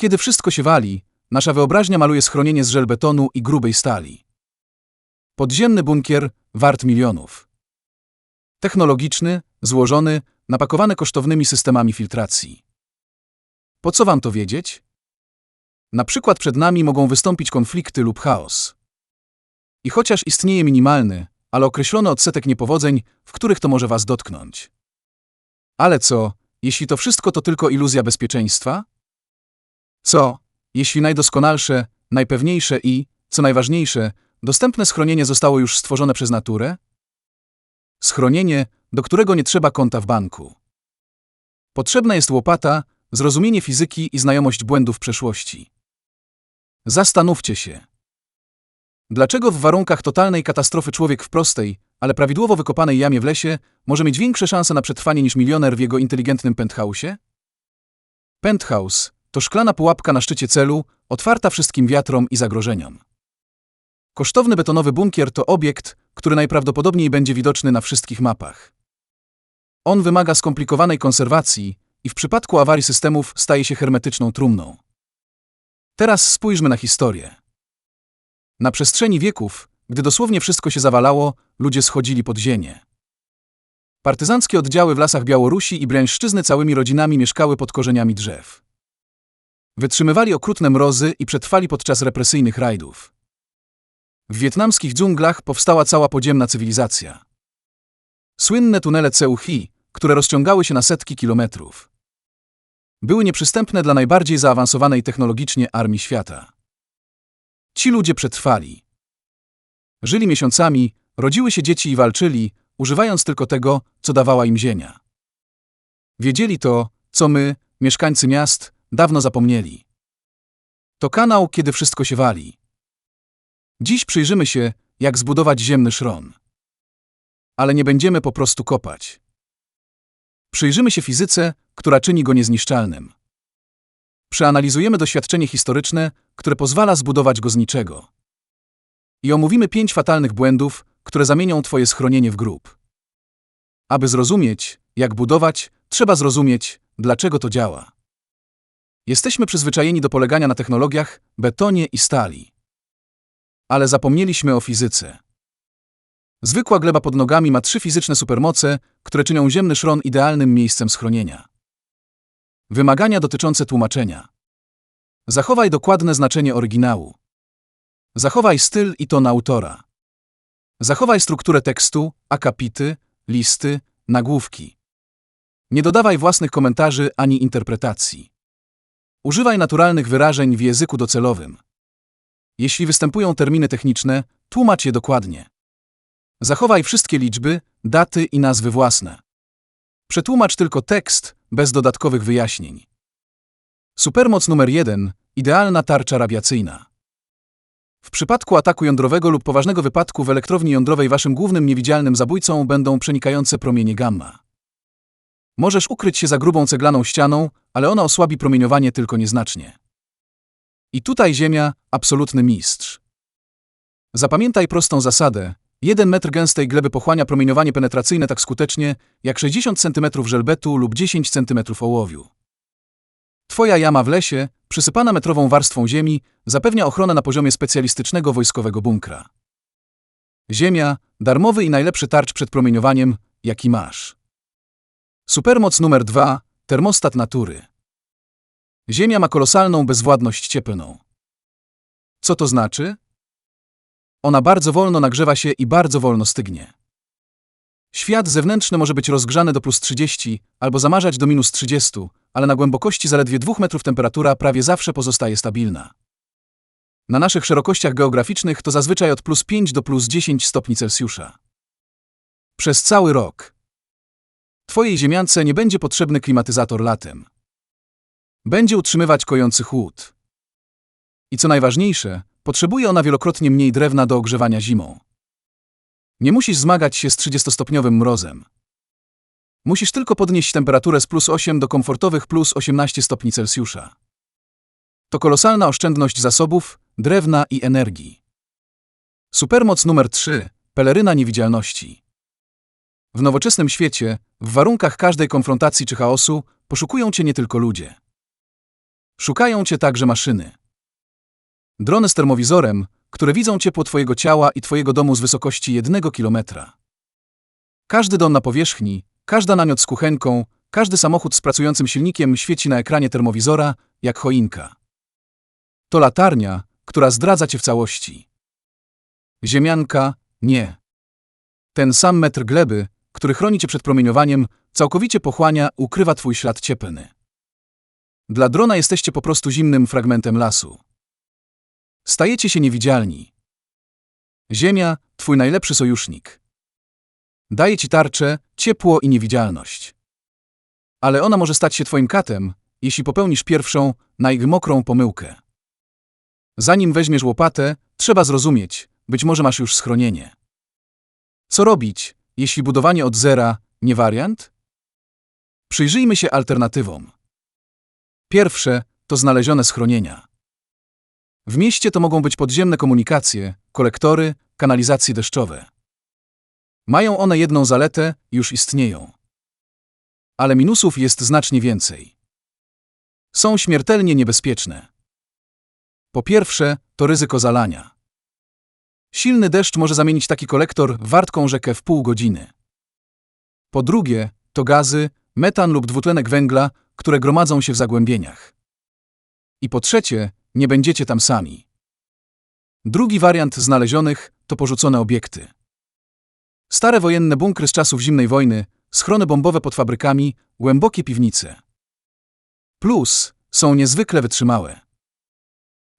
Kiedy wszystko się wali, nasza wyobraźnia maluje schronienie z żelbetonu i grubej stali. Podziemny bunkier wart milionów. Technologiczny, złożony, napakowany kosztownymi systemami filtracji. Po co wam to wiedzieć? Na przykład przed nami mogą wystąpić konflikty lub chaos. I chociaż istnieje minimalny, ale określony odsetek niepowodzeń, w których to może was dotknąć. Ale co, jeśli to wszystko to tylko iluzja bezpieczeństwa? Co, jeśli najdoskonalsze, najpewniejsze i, co najważniejsze, dostępne schronienie zostało już stworzone przez naturę? Schronienie, do którego nie trzeba konta w banku. Potrzebna jest łopata, zrozumienie fizyki i znajomość błędów przeszłości. Zastanówcie się. Dlaczego w warunkach totalnej katastrofy człowiek w prostej, ale prawidłowo wykopanej jamie w lesie może mieć większe szanse na przetrwanie niż milioner w jego inteligentnym penthouse'ie? Penthouse to szklana pułapka na szczycie celu, otwarta wszystkim wiatrom i zagrożeniom. Kosztowny betonowy bunkier to obiekt, który najprawdopodobniej będzie widoczny na wszystkich mapach. On wymaga skomplikowanej konserwacji i w przypadku awarii systemów staje się hermetyczną trumną. Teraz spójrzmy na historię. Na przestrzeni wieków, gdy dosłownie wszystko się zawalało, ludzie schodzili pod ziemię. Partyzanckie oddziały w lasach Białorusi i Bręszczyzny całymi rodzinami mieszkały pod korzeniami drzew. Wytrzymywali okrutne mrozy i przetrwali podczas represyjnych rajdów. W wietnamskich dżunglach powstała cała podziemna cywilizacja. Słynne tunele Ceuchi, które rozciągały się na setki kilometrów. Były nieprzystępne dla najbardziej zaawansowanej technologicznie armii świata. Ci ludzie przetrwali. Żyli miesiącami, rodziły się dzieci i walczyli, używając tylko tego, co dawała im ziemia. Wiedzieli to, co my, mieszkańcy miast, dawno zapomnieli. To kanał, kiedy wszystko się wali. Dziś przyjrzymy się, jak zbudować ziemny szron. Ale nie będziemy po prostu kopać. Przyjrzymy się fizyce, która czyni go niezniszczalnym. Przeanalizujemy doświadczenie historyczne, które pozwala zbudować go z niczego. I omówimy pięć fatalnych błędów, które zamienią Twoje schronienie w grób. Aby zrozumieć, jak budować, trzeba zrozumieć, dlaczego to działa. Jesteśmy przyzwyczajeni do polegania na technologiach, betonie i stali. Ale zapomnieliśmy o fizyce. Zwykła gleba pod nogami ma trzy fizyczne supermoce, które czynią ziemny szron idealnym miejscem schronienia. Wymagania dotyczące tłumaczenia. Zachowaj dokładne znaczenie oryginału. Zachowaj styl i ton autora. Zachowaj strukturę tekstu, akapity, listy, nagłówki. Nie dodawaj własnych komentarzy ani interpretacji. Używaj naturalnych wyrażeń w języku docelowym. Jeśli występują terminy techniczne, tłumacz je dokładnie. Zachowaj wszystkie liczby, daty i nazwy własne. Przetłumacz tylko tekst, bez dodatkowych wyjaśnień. Supermoc numer 1. Idealna tarcza radiacyjna. W przypadku ataku jądrowego lub poważnego wypadku w elektrowni jądrowej waszym głównym niewidzialnym zabójcą będą przenikające promienie gamma. Możesz ukryć się za grubą ceglaną ścianą, ale ona osłabi promieniowanie tylko nieznacznie. I tutaj Ziemia, absolutny mistrz. Zapamiętaj prostą zasadę. Jeden metr gęstej gleby pochłania promieniowanie penetracyjne tak skutecznie, jak 60 cm żelbetu lub 10 cm ołowiu. Twoja jama w lesie, przysypana metrową warstwą ziemi, zapewnia ochronę na poziomie specjalistycznego wojskowego bunkra. Ziemia, darmowy i najlepszy tarcz przed promieniowaniem, jaki masz. Supermoc numer 2. Termostat natury. Ziemia ma kolosalną bezwładność cieplną. Co to znaczy? Ona bardzo wolno nagrzewa się i bardzo wolno stygnie. Świat zewnętrzny może być rozgrzany do plus 30 albo zamarzać do minus 30, ale na głębokości zaledwie 2 metrów temperatura prawie zawsze pozostaje stabilna. Na naszych szerokościach geograficznych to zazwyczaj od plus 5 do plus 10 stopni Celsjusza. Przez cały rok. Twojej ziemiance nie będzie potrzebny klimatyzator latem. Będzie utrzymywać kojący chłód. I co najważniejsze, potrzebuje ona wielokrotnie mniej drewna do ogrzewania zimą. Nie musisz zmagać się z 30-stopniowym mrozem. Musisz tylko podnieść temperaturę z plus 8 do komfortowych plus 18 stopni Celsjusza. To kolosalna oszczędność zasobów, drewna i energii. Supermoc numer 3. Peleryna niewidzialności. W nowoczesnym świecie, w warunkach każdej konfrontacji czy chaosu, poszukują cię nie tylko ludzie. Szukają cię także maszyny. Drony z termowizorem, które widzą ciepło twojego ciała i twojego domu z wysokości jednego kilometra. Każdy dom na powierzchni, każda namiot z kuchenką, każdy samochód z pracującym silnikiem świeci na ekranie termowizora jak choinka. To latarnia, która zdradza cię w całości. Ziemianka nie. Ten sam metr gleby, który chroni cię przed promieniowaniem, całkowicie pochłania, ukrywa twój ślad cieplny. Dla drona jesteście po prostu zimnym fragmentem lasu. Stajecie się niewidzialni. Ziemia, twój najlepszy sojusznik. Daje ci tarczę, ciepło i niewidzialność. Ale ona może stać się twoim katem, jeśli popełnisz pierwszą, najmokrą pomyłkę. Zanim weźmiesz łopatę, trzeba zrozumieć, być może masz już schronienie. Co robić, jeśli budowanie od zera nie wariant? Przyjrzyjmy się alternatywom. Pierwsze to znalezione schronienia. W mieście to mogą być podziemne komunikacje, kolektory, kanalizacje deszczowe. Mają one jedną zaletę, już istnieją. Ale minusów jest znacznie więcej. Są śmiertelnie niebezpieczne. Po pierwsze, to ryzyko zalania. Silny deszcz może zamienić taki kolektor w wartką rzekę w pół godziny. Po drugie, to gazy, metan lub dwutlenek węgla, które gromadzą się w zagłębieniach. I po trzecie, nie będziecie tam sami. Drugi wariant znalezionych to porzucone obiekty. Stare wojenne bunkry z czasów zimnej wojny, schrony bombowe pod fabrykami, głębokie piwnice. Plus są niezwykle wytrzymałe.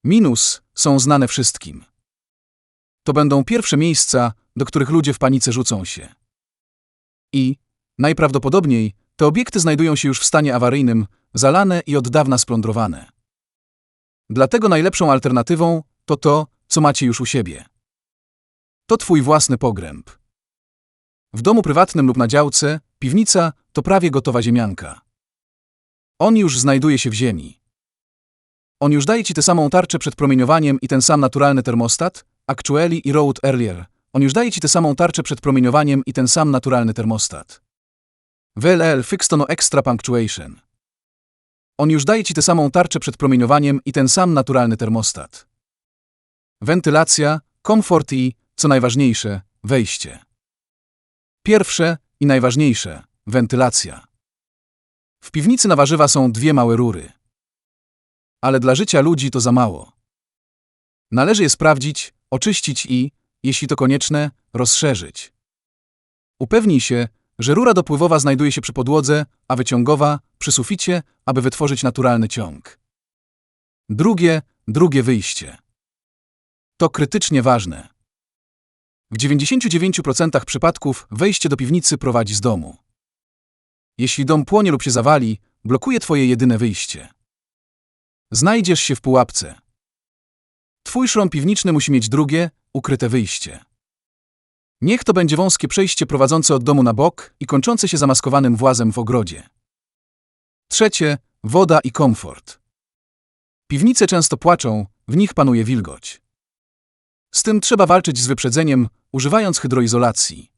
Minus są znane wszystkim. To będą pierwsze miejsca, do których ludzie w panice rzucą się. I, najprawdopodobniej, te obiekty znajdują się już w stanie awaryjnym, zalane i od dawna splądrowane. Dlatego najlepszą alternatywą to to, co macie już u siebie. To twój własny pogręb. W domu prywatnym lub na działce, piwnica to prawie gotowa ziemianka. On już znajduje się w ziemi. On już daje ci tę samą tarczę przed promieniowaniem i ten sam naturalny termostat, Actually i Road Earlier. On już daje ci tę samą tarczę przed promieniowaniem i ten sam naturalny termostat. VLL Fixed No Extra Punctuation. On już daje ci tę samą tarczę przed promieniowaniem i ten sam naturalny termostat. Wentylacja, komfort i, co najważniejsze, wejście. Pierwsze i najważniejsze wentylacja. W piwnicy na warzywa są dwie małe rury. Ale dla życia ludzi to za mało. Należy je sprawdzić, oczyścić i, jeśli to konieczne, rozszerzyć. Upewnij się, że rura dopływowa znajduje się przy podłodze, a wyciągowa przy suficie, aby wytworzyć naturalny ciąg. Drugie, drugie wyjście. To krytycznie ważne. W 99% przypadków wejście do piwnicy prowadzi z domu. Jeśli dom płonie lub się zawali, blokuje twoje jedyne wyjście. Znajdziesz się w pułapce. Twój szron piwniczny musi mieć drugie, ukryte wyjście. Niech to będzie wąskie przejście prowadzące od domu na bok i kończące się zamaskowanym włazem w ogrodzie. Trzecie, woda i komfort. Piwnice często płaczą, w nich panuje wilgoć. Z tym trzeba walczyć z wyprzedzeniem, używając hydroizolacji.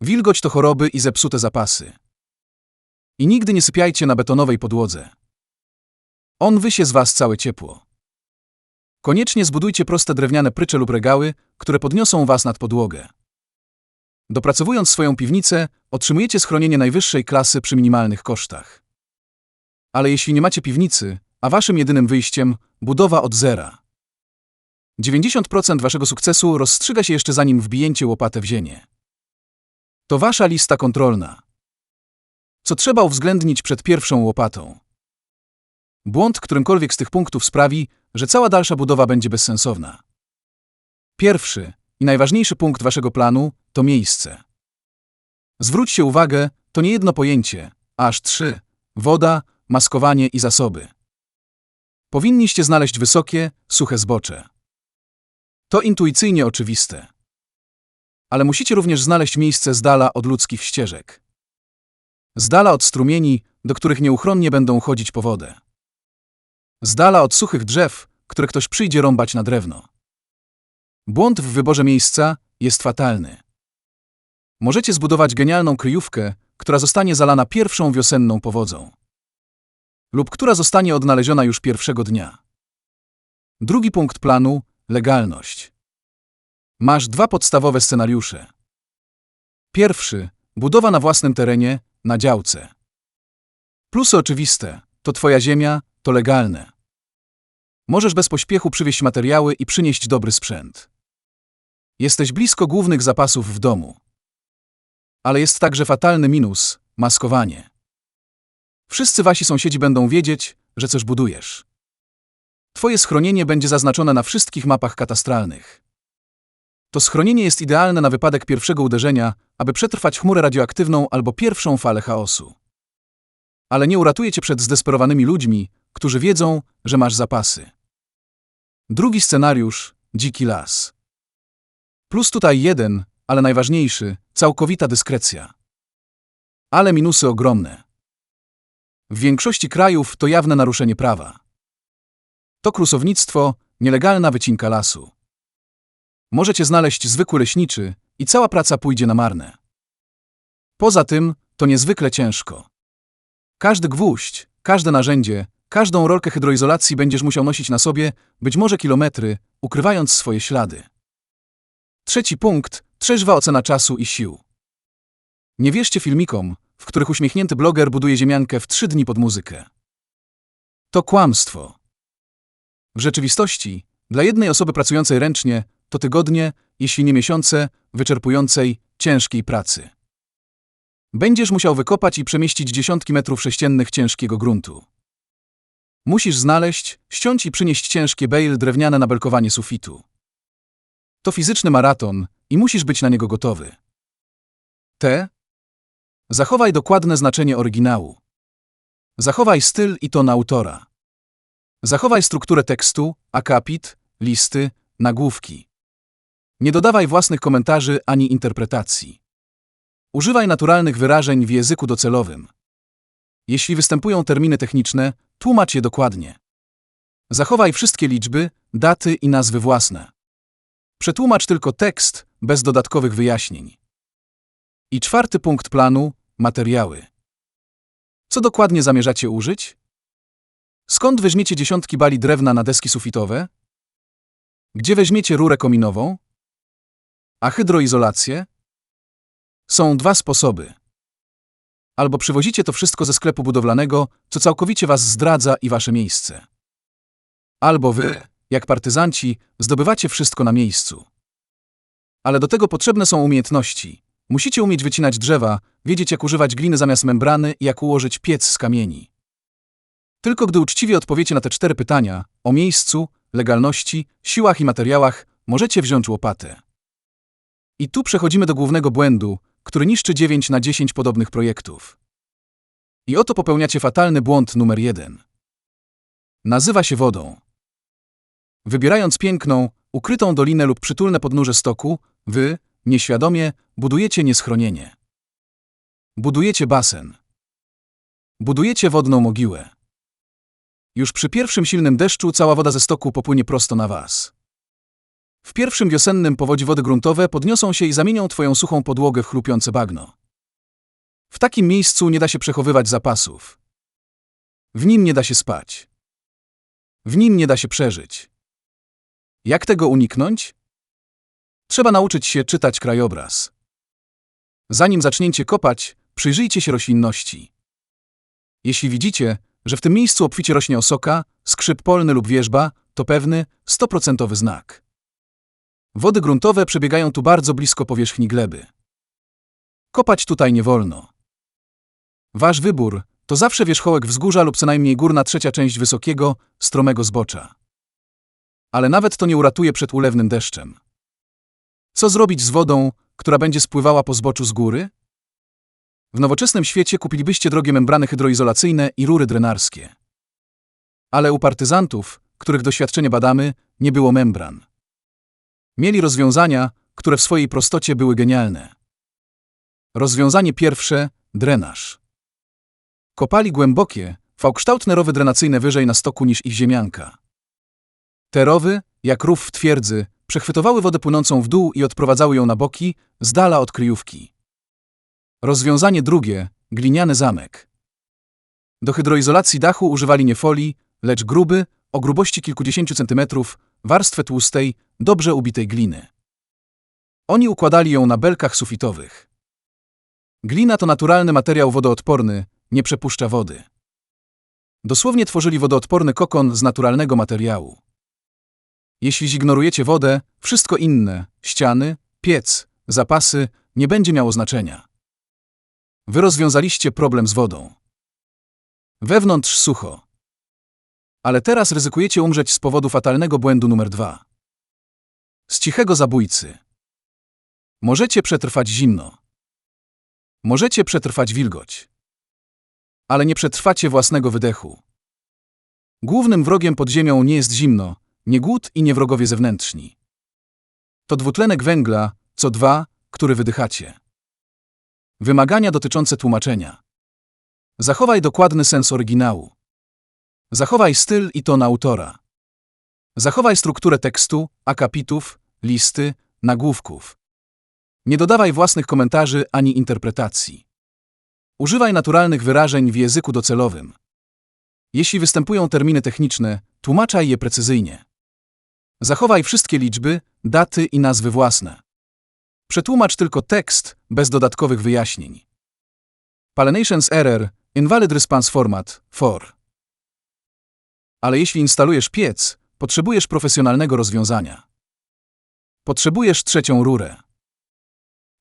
Wilgoć to choroby i zepsute zapasy. I nigdy nie sypiajcie na betonowej podłodze. On wysie z was całe ciepło. Koniecznie zbudujcie proste drewniane prycze lub regały, które podniosą was nad podłogę. Dopracowując swoją piwnicę, otrzymujecie schronienie najwyższej klasy przy minimalnych kosztach. Ale jeśli nie macie piwnicy, a waszym jedynym wyjściem budowa od zera. 90% waszego sukcesu rozstrzyga się jeszcze zanim wbijecie łopatę w ziemię. To wasza lista kontrolna. Co trzeba uwzględnić przed pierwszą łopatą? Błąd którymkolwiek z tych punktów sprawi, że cała dalsza budowa będzie bezsensowna. Pierwszy i najważniejszy punkt waszego planu to miejsce. Zwróćcie uwagę, to nie jedno pojęcie, aż trzy: woda, maskowanie i zasoby. Powinniście znaleźć wysokie, suche zbocze. To intuicyjnie oczywiste. Ale musicie również znaleźć miejsce z dala od ludzkich ścieżek. Z dala od strumieni, do których nieuchronnie będą chodzić po wodę. Z dala od suchych drzew, które ktoś przyjdzie rąbać na drewno. Błąd w wyborze miejsca jest fatalny. Możecie zbudować genialną kryjówkę, która zostanie zalana pierwszą wiosenną powodzą. lub która zostanie odnaleziona już pierwszego dnia. Drugi punkt planu legalność. Masz dwa podstawowe scenariusze. Pierwszy budowa na własnym terenie, na działce. Plusy oczywiste to Twoja ziemia, to legalne. Możesz bez pośpiechu przywieźć materiały i przynieść dobry sprzęt. Jesteś blisko głównych zapasów w domu. Ale jest także fatalny minus maskowanie. Wszyscy wasi sąsiedzi będą wiedzieć, że coś budujesz. Twoje schronienie będzie zaznaczone na wszystkich mapach katastralnych. To schronienie jest idealne na wypadek pierwszego uderzenia, aby przetrwać chmurę radioaktywną albo pierwszą falę chaosu. Ale nie uratuje cię przed zdesperowanymi ludźmi, którzy wiedzą, że masz zapasy. Drugi scenariusz dziki las. Plus tutaj jeden, ale najważniejszy całkowita dyskrecja. Ale minusy ogromne. W większości krajów to jawne naruszenie prawa. To krusownictwo, nielegalna wycinka lasu. Możecie znaleźć zwykły leśniczy i cała praca pójdzie na marne. Poza tym, to niezwykle ciężko. Każdy gwóźdź, każde narzędzie, każdą rolkę hydroizolacji będziesz musiał nosić na sobie, być może kilometry, ukrywając swoje ślady. Trzeci punkt trzeźwa ocena czasu i sił. Nie wierzcie filmikom, w których uśmiechnięty bloger buduje ziemiankę w trzy dni pod muzykę. To kłamstwo. W rzeczywistości, dla jednej osoby pracującej ręcznie, to tygodnie, jeśli nie miesiące, wyczerpującej, ciężkiej pracy. Będziesz musiał wykopać i przemieścić dziesiątki metrów sześciennych ciężkiego gruntu. Musisz znaleźć, ściąć i przynieść ciężkie bale drewniane na belkowanie sufitu. To fizyczny maraton i musisz być na niego gotowy. T. Zachowaj dokładne znaczenie oryginału. Zachowaj styl i ton autora. Zachowaj strukturę tekstu, akapit, listy, nagłówki. Nie dodawaj własnych komentarzy ani interpretacji. Używaj naturalnych wyrażeń w języku docelowym. Jeśli występują terminy techniczne, tłumacz je dokładnie. Zachowaj wszystkie liczby, daty i nazwy własne. Przetłumacz tylko tekst, bez dodatkowych wyjaśnień. I czwarty punkt planu materiały. Co dokładnie zamierzacie użyć? Skąd weźmiecie dziesiątki bali drewna na deski sufitowe? Gdzie weźmiecie rurę kominową? A hydroizolację? Są dwa sposoby. Albo przywozicie to wszystko ze sklepu budowlanego, co całkowicie was zdradza i wasze miejsce. Albo wy, jak partyzanci, zdobywacie wszystko na miejscu. Ale do tego potrzebne są umiejętności. Musicie umieć wycinać drzewa, wiedzieć jak używać gliny zamiast membrany i jak ułożyć piec z kamieni. Tylko gdy uczciwie odpowiecie na te cztery pytania o miejscu, legalności, siłach i materiałach, możecie wziąć łopatę. I tu przechodzimy do głównego błędu, który niszczy 9 na 10 podobnych projektów. I oto popełniacie fatalny błąd numer jeden. Nazywa się wodą. Wybierając piękną, ukrytą dolinę lub przytulne podnóże stoku, wy, nieświadomie, budujecie nieschronienie. Budujecie basen. Budujecie wodną mogiłę. Już przy pierwszym silnym deszczu cała woda ze stoku popłynie prosto na was. W pierwszym wiosennym powodzi wody gruntowe podniosą się i zamienią twoją suchą podłogę w chrupiące bagno. W takim miejscu nie da się przechowywać zapasów. W nim nie da się spać. W nim nie da się przeżyć. Jak tego uniknąć? Trzeba nauczyć się czytać krajobraz. Zanim zaczniecie kopać, przyjrzyjcie się roślinności. Jeśli widzicie, że w tym miejscu obficie rośnie osoka, skrzyp polny lub wierzba, to pewny, stoprocentowy znak. Wody gruntowe przebiegają tu bardzo blisko powierzchni gleby. Kopać tutaj nie wolno. Wasz wybór to zawsze wierzchołek wzgórza lub co najmniej górna trzecia część wysokiego, stromego zbocza. Ale nawet to nie uratuje przed ulewnym deszczem. Co zrobić z wodą, która będzie spływała po zboczu z góry? W nowoczesnym świecie kupilibyście drogie membrany hydroizolacyjne i rury drenarskie. Ale u partyzantów, których doświadczenie badamy, nie było membran. Mieli rozwiązania, które w swojej prostocie były genialne. Rozwiązanie pierwsze drenaż. Kopali głębokie, V-kształtne rowy drenacyjne wyżej na stoku niż ich ziemianka. Te rowy, jak rów w twierdzy, przechwytowały wodę płynącą w dół i odprowadzały ją na boki, z dala od kryjówki. Rozwiązanie drugie gliniany zamek. Do hydroizolacji dachu używali nie folii, lecz gruby, o grubości kilkudziesięciu centymetrów, warstwę tłustej, dobrze ubitej gliny. Oni układali ją na belkach sufitowych. Glina to naturalny materiał wodoodporny, nie przepuszcza wody. Dosłownie tworzyli wodoodporny kokon z naturalnego materiału. Jeśli zignorujecie wodę, wszystko inne ściany, piec, zapasy nie będzie miało znaczenia. Wy rozwiązaliście problem z wodą. Wewnątrz sucho. Ale teraz ryzykujecie umrzeć z powodu fatalnego błędu numer dwa. Z cichego zabójcy. Możecie przetrwać zimno. Możecie przetrwać wilgoć. Ale nie przetrwacie własnego wydechu. Głównym wrogiem pod ziemią nie jest zimno, nie głód i nie wrogowie zewnętrzni. To dwutlenek węgla, co dwa, który wydychacie. Wymagania dotyczące tłumaczenia. Zachowaj dokładny sens oryginału. Zachowaj styl i ton autora. Zachowaj strukturę tekstu, akapitów, listy, nagłówków. Nie dodawaj własnych komentarzy ani interpretacji. Używaj naturalnych wyrażeń w języku docelowym. Jeśli występują terminy techniczne, tłumaczaj je precyzyjnie. Zachowaj wszystkie liczby, daty i nazwy własne. Przetłumacz tylko tekst, bez dodatkowych wyjaśnień. Palinations Error, Invalid Response Format, FOR. Ale jeśli instalujesz piec, potrzebujesz profesjonalnego rozwiązania. Potrzebujesz trzecią rurę.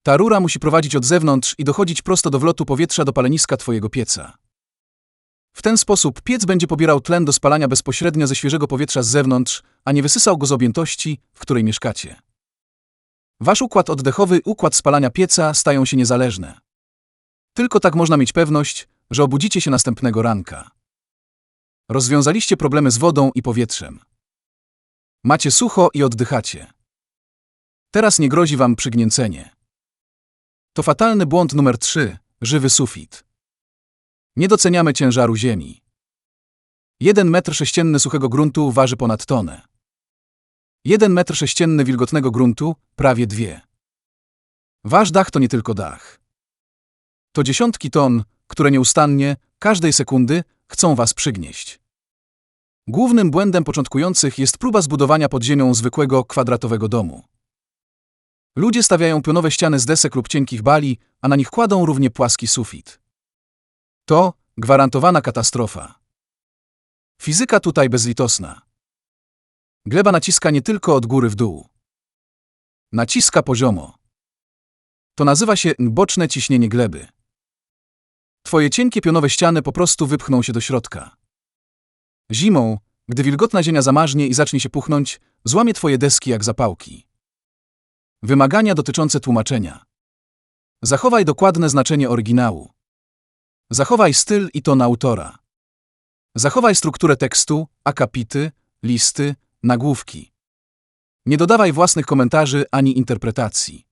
Ta rura musi prowadzić od zewnątrz i dochodzić prosto do wlotu powietrza do paleniska Twojego pieca. W ten sposób piec będzie pobierał tlen do spalania bezpośrednio ze świeżego powietrza z zewnątrz, a nie wysysał go z objętości, w której mieszkacie. Wasz układ oddechowy układ spalania pieca stają się niezależne. Tylko tak można mieć pewność, że obudzicie się następnego ranka. Rozwiązaliście problemy z wodą i powietrzem. Macie sucho i oddychacie. Teraz nie grozi wam przygnięcenie. To fatalny błąd numer 3 żywy sufit. Nie doceniamy ciężaru ziemi. Jeden metr sześcienny suchego gruntu waży ponad tonę. Jeden metr sześcienny wilgotnego gruntu prawie dwie. Wasz dach to nie tylko dach. To dziesiątki ton, które nieustannie, każdej sekundy, chcą was przygnieść. Głównym błędem początkujących jest próba zbudowania pod ziemią zwykłego, kwadratowego domu. Ludzie stawiają pionowe ściany z desek lub cienkich bali, a na nich kładą równie płaski sufit. To gwarantowana katastrofa. Fizyka tutaj bezlitosna. Gleba naciska nie tylko od góry w dół. Naciska poziomo. To nazywa się boczne ciśnienie gleby. Twoje cienkie pionowe ściany po prostu wypchną się do środka. Zimą, gdy wilgotna ziemia zamarznie i zacznie się puchnąć, złamie twoje deski jak zapałki. Wymagania dotyczące tłumaczenia. Zachowaj dokładne znaczenie oryginału. Zachowaj styl i ton autora. Zachowaj strukturę tekstu, akapity, listy, nagłówki. Nie dodawaj własnych komentarzy ani interpretacji.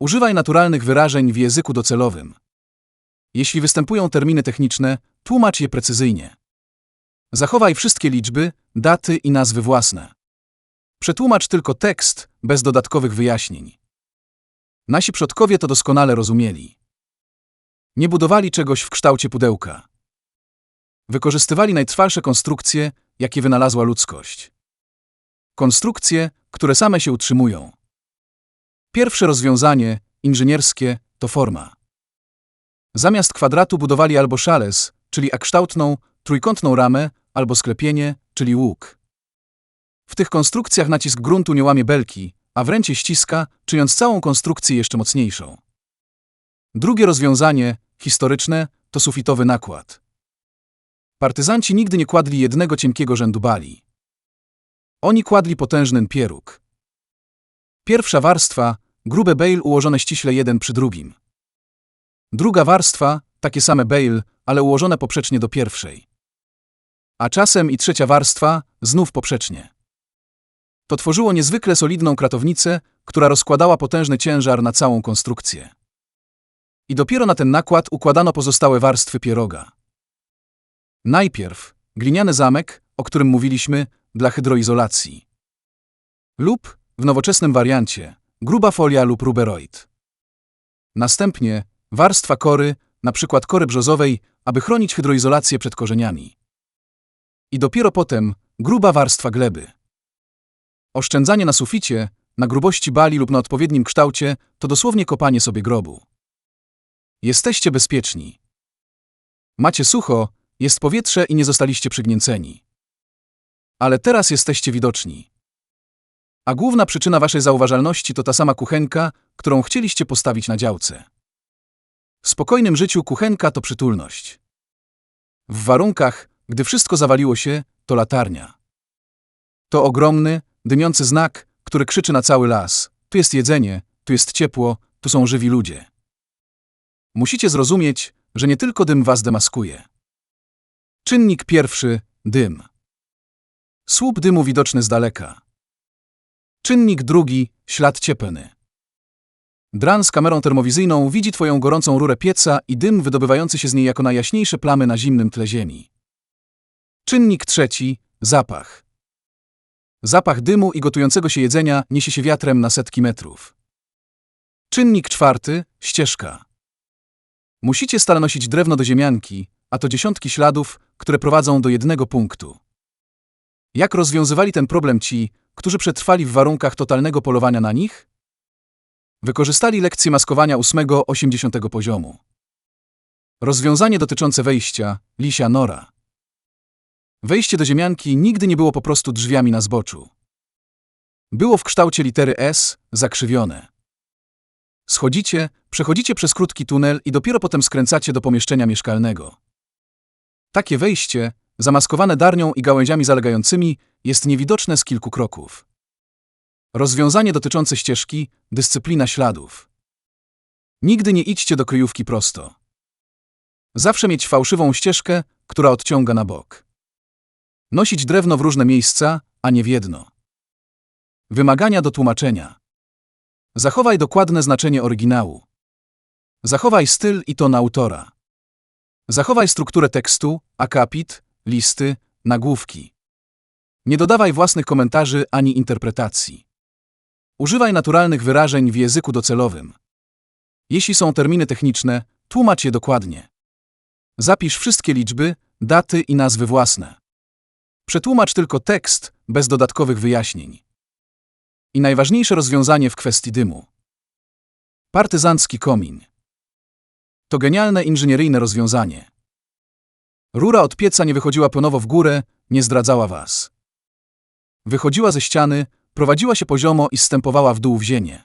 Używaj naturalnych wyrażeń w języku docelowym. Jeśli występują terminy techniczne, tłumacz je precyzyjnie. Zachowaj wszystkie liczby, daty i nazwy własne. Przetłumacz tylko tekst, bez dodatkowych wyjaśnień. Nasi przodkowie to doskonale rozumieli. Nie budowali czegoś w kształcie pudełka. Wykorzystywali najtrwalsze konstrukcje, jakie wynalazła ludzkość. Konstrukcje, które same się utrzymują. Pierwsze rozwiązanie, inżynierskie, to forma. Zamiast kwadratu budowali albo szales, czyli akształtną, trójkątną ramę, albo sklepienie, czyli łuk. W tych konstrukcjach nacisk gruntu nie łamie belki, a wręcie ściska, czyniąc całą konstrukcję jeszcze mocniejszą. Drugie rozwiązanie, historyczne, to sufitowy nakład. Partyzanci nigdy nie kładli jednego cienkiego rzędu bali. Oni kładli potężny pieróg. Pierwsza warstwa, grube bale ułożone ściśle jeden przy drugim. Druga warstwa, takie same bale, ale ułożone poprzecznie do pierwszej. A czasem i trzecia warstwa, znów poprzecznie. To tworzyło niezwykle solidną kratownicę, która rozkładała potężny ciężar na całą konstrukcję. I dopiero na ten nakład układano pozostałe warstwy pieroga. Najpierw gliniany zamek, o którym mówiliśmy, dla hydroizolacji. Lub, w nowoczesnym wariancie, gruba folia lub ruberoid. Następnie warstwa kory, przykład kory brzozowej, aby chronić hydroizolację przed korzeniami. I dopiero potem gruba warstwa gleby. Oszczędzanie na suficie, na grubości bali lub na odpowiednim kształcie to dosłownie kopanie sobie grobu. Jesteście bezpieczni. Macie sucho, jest powietrze i nie zostaliście przygnięceni. Ale teraz jesteście widoczni. A główna przyczyna waszej zauważalności to ta sama kuchenka, którą chcieliście postawić na działce. W spokojnym życiu kuchenka to przytulność. W warunkach, gdy wszystko zawaliło się, to latarnia. To ogromny, dymiący znak, który krzyczy na cały las: tu jest jedzenie, tu jest ciepło, tu są żywi ludzie. Musicie zrozumieć, że nie tylko dym was demaskuje. Czynnik pierwszy dym. Słup dymu widoczny z daleka. Czynnik drugi ślad cieplny. Dran z kamerą termowizyjną widzi twoją gorącą rurę pieca i dym wydobywający się z niej jako najjaśniejsze plamy na zimnym tle ziemi. Czynnik trzeci zapach. Zapach dymu i gotującego się jedzenia niesie się wiatrem na setki metrów. Czynnik czwarty ścieżka. Musicie stale nosić drewno do ziemianki, a to dziesiątki śladów, które prowadzą do jednego punktu. Jak rozwiązywali ten problem ci, którzy przetrwali w warunkach totalnego polowania na nich? Wykorzystali lekcję maskowania 8-80 poziomu. Rozwiązanie dotyczące wejścia, lisia nora. Wejście do ziemianki nigdy nie było po prostu drzwiami na zboczu. Było w kształcie litery S, zakrzywione. Schodzicie, przechodzicie przez krótki tunel i dopiero potem skręcacie do pomieszczenia mieszkalnego. Takie wejście, zamaskowane darnią i gałęziami zalegającymi, jest niewidoczne z kilku kroków. Rozwiązanie dotyczące ścieżki, dyscyplina śladów. Nigdy nie idźcie do kryjówki prosto. Zawsze mieć fałszywą ścieżkę, która odciąga na bok. Nosić drewno w różne miejsca, a nie w jedno. Wymagania do tłumaczenia. Zachowaj dokładne znaczenie oryginału. Zachowaj styl i ton autora. Zachowaj strukturę tekstu, akapit, listy, nagłówki. Nie dodawaj własnych komentarzy ani interpretacji. Używaj naturalnych wyrażeń w języku docelowym. Jeśli są terminy techniczne, tłumacz je dokładnie. Zapisz wszystkie liczby, daty i nazwy własne. Przetłumacz tylko tekst, bez dodatkowych wyjaśnień. I najważniejsze rozwiązanie w kwestii dymu. Partyzancki komin. To genialne inżynieryjne rozwiązanie. Rura od pieca nie wychodziła pionowo w górę, nie zdradzała was. Wychodziła ze ściany, prowadziła się poziomo i zstępowała w dół w ziemię.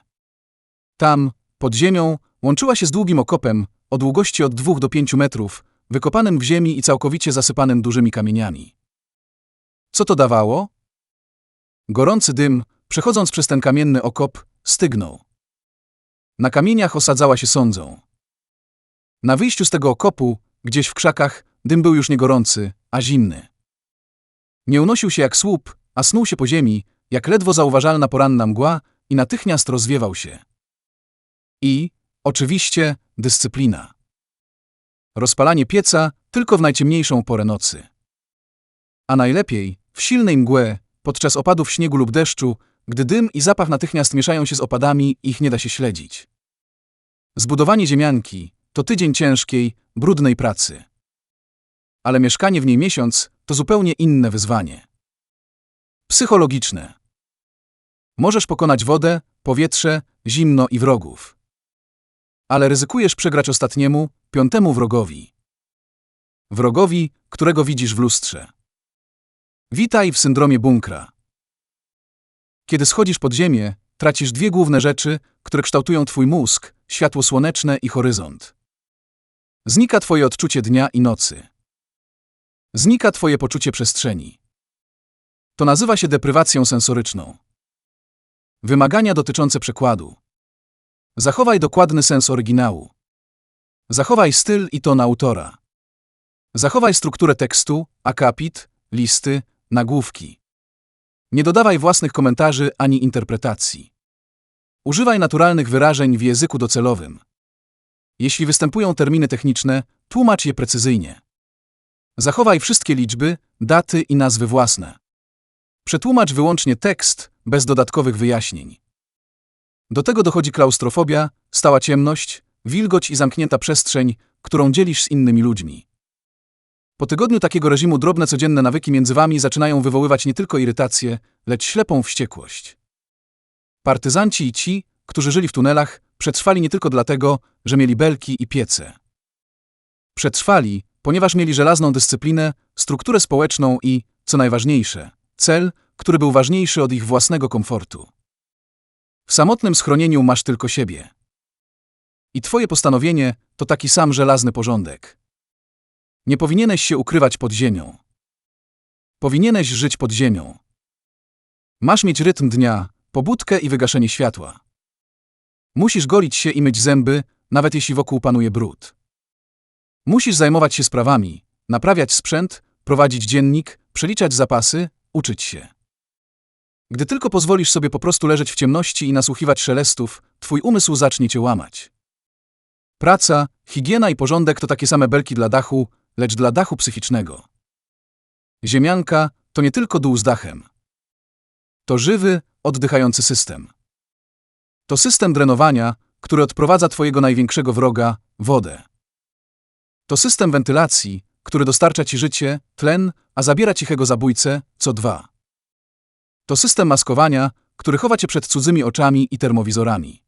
Tam, pod ziemią, łączyła się z długim okopem o długości od 2 do 5 metrów, wykopanym w ziemi i całkowicie zasypanym dużymi kamieniami. Co to dawało? Gorący dym, przechodząc przez ten kamienny okop, stygnął. Na kamieniach osadzała się sądzą. Na wyjściu z tego okopu, gdzieś w krzakach, dym był już nie gorący, a zimny. Nie unosił się jak słup, a snuł się po ziemi, jak ledwo zauważalna poranna mgła i natychmiast rozwiewał się. I, oczywiście, dyscyplina. Rozpalanie pieca tylko w najciemniejszą porę nocy. A najlepiej w silnej mgłę, podczas opadów śniegu lub deszczu, gdy dym i zapach natychmiast mieszają się z opadami, ich nie da się śledzić. Zbudowanie ziemianki to tydzień ciężkiej, brudnej pracy. Ale mieszkanie w niej miesiąc to zupełnie inne wyzwanie. Psychologiczne. Możesz pokonać wodę, powietrze, zimno i wrogów. Ale ryzykujesz przegrać ostatniemu, piątemu wrogowi. Wrogowi, którego widzisz w lustrze. Witaj w syndromie bunkra. Kiedy schodzisz pod ziemię, tracisz dwie główne rzeczy, które kształtują twój mózg światło słoneczne i horyzont. Znika twoje odczucie dnia i nocy. Znika twoje poczucie przestrzeni. To nazywa się deprywacją sensoryczną. Wymagania dotyczące przekładu. Zachowaj dokładny sens oryginału. Zachowaj styl i ton autora. Zachowaj strukturę tekstu, akapit, listy, nagłówki. Nie dodawaj własnych komentarzy ani interpretacji. Używaj naturalnych wyrażeń w języku docelowym. Jeśli występują terminy techniczne, tłumacz je precyzyjnie. Zachowaj wszystkie liczby, daty i nazwy własne. Przetłumacz wyłącznie tekst, bez dodatkowych wyjaśnień. Do tego dochodzi klaustrofobia, stała ciemność, wilgoć i zamknięta przestrzeń, którą dzielisz z innymi ludźmi. Po tygodniu takiego reżimu drobne codzienne nawyki między wami zaczynają wywoływać nie tylko irytację, lecz ślepą wściekłość. Partyzanci i ci, którzy żyli w tunelach, przetrwali nie tylko dlatego, że mieli belki i piece. Przetrwali, ponieważ mieli żelazną dyscyplinę, strukturę społeczną i, co najważniejsze, cel, który był ważniejszy od ich własnego komfortu. W samotnym schronieniu masz tylko siebie. I twoje postanowienie to taki sam żelazny porządek. Nie powinieneś się ukrywać pod ziemią. Powinieneś żyć pod ziemią. Masz mieć rytm dnia, pobudkę i wygaszenie światła. Musisz golić się i myć zęby, nawet jeśli wokół panuje brud. Musisz zajmować się sprawami, naprawiać sprzęt, prowadzić dziennik, przeliczać zapasy, uczyć się. Gdy tylko pozwolisz sobie po prostu leżeć w ciemności i nasłuchiwać szelestów, twój umysł zacznie cię łamać. Praca, higiena i porządek to takie same belki dla dachu, lecz dla dachu psychicznego. Ziemianka to nie tylko dół z dachem. To żywy, oddychający system. To system drenowania, który odprowadza twojego największego wroga wodę. To system wentylacji, który dostarcza ci życie, tlen, a zabiera cichego zabójcę, co dwa. To system maskowania, który chowa cię przed cudzymi oczami i termowizorami.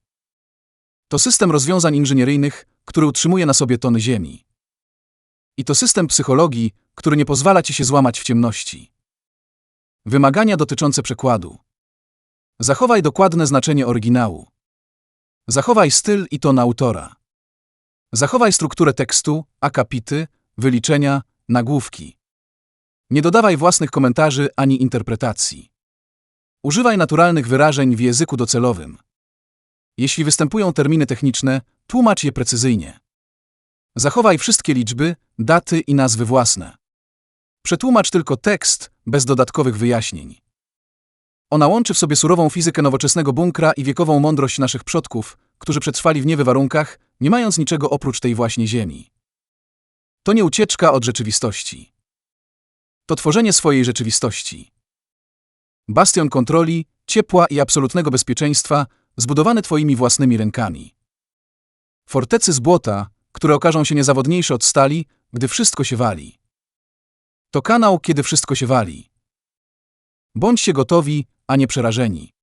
To system rozwiązań inżynieryjnych, który utrzymuje na sobie tony ziemi. I to system psychologii, który nie pozwala ci się złamać w ciemności. Wymagania dotyczące przekładu. Zachowaj dokładne znaczenie oryginału. Zachowaj styl i ton autora. Zachowaj strukturę tekstu, akapity, wyliczenia, nagłówki. Nie dodawaj własnych komentarzy ani interpretacji. Używaj naturalnych wyrażeń w języku docelowym. Jeśli występują terminy techniczne, tłumacz je precyzyjnie. Zachowaj wszystkie liczby, daty i nazwy własne. Przetłumacz tylko tekst, bez dodatkowych wyjaśnień. Ona łączy w sobie surową fizykę nowoczesnego bunkra i wiekową mądrość naszych przodków, którzy przetrwali w niewy warunkach, nie mając niczego oprócz tej właśnie ziemi. To nie ucieczka od rzeczywistości. To tworzenie swojej rzeczywistości. Bastion kontroli, ciepła i absolutnego bezpieczeństwa, zbudowany twoimi własnymi rękami. Fortecy z błota, które okażą się niezawodniejsze od stali, gdy wszystko się wali. To kanał, kiedy wszystko się wali. Bądźcie gotowi, a nie przerażeni.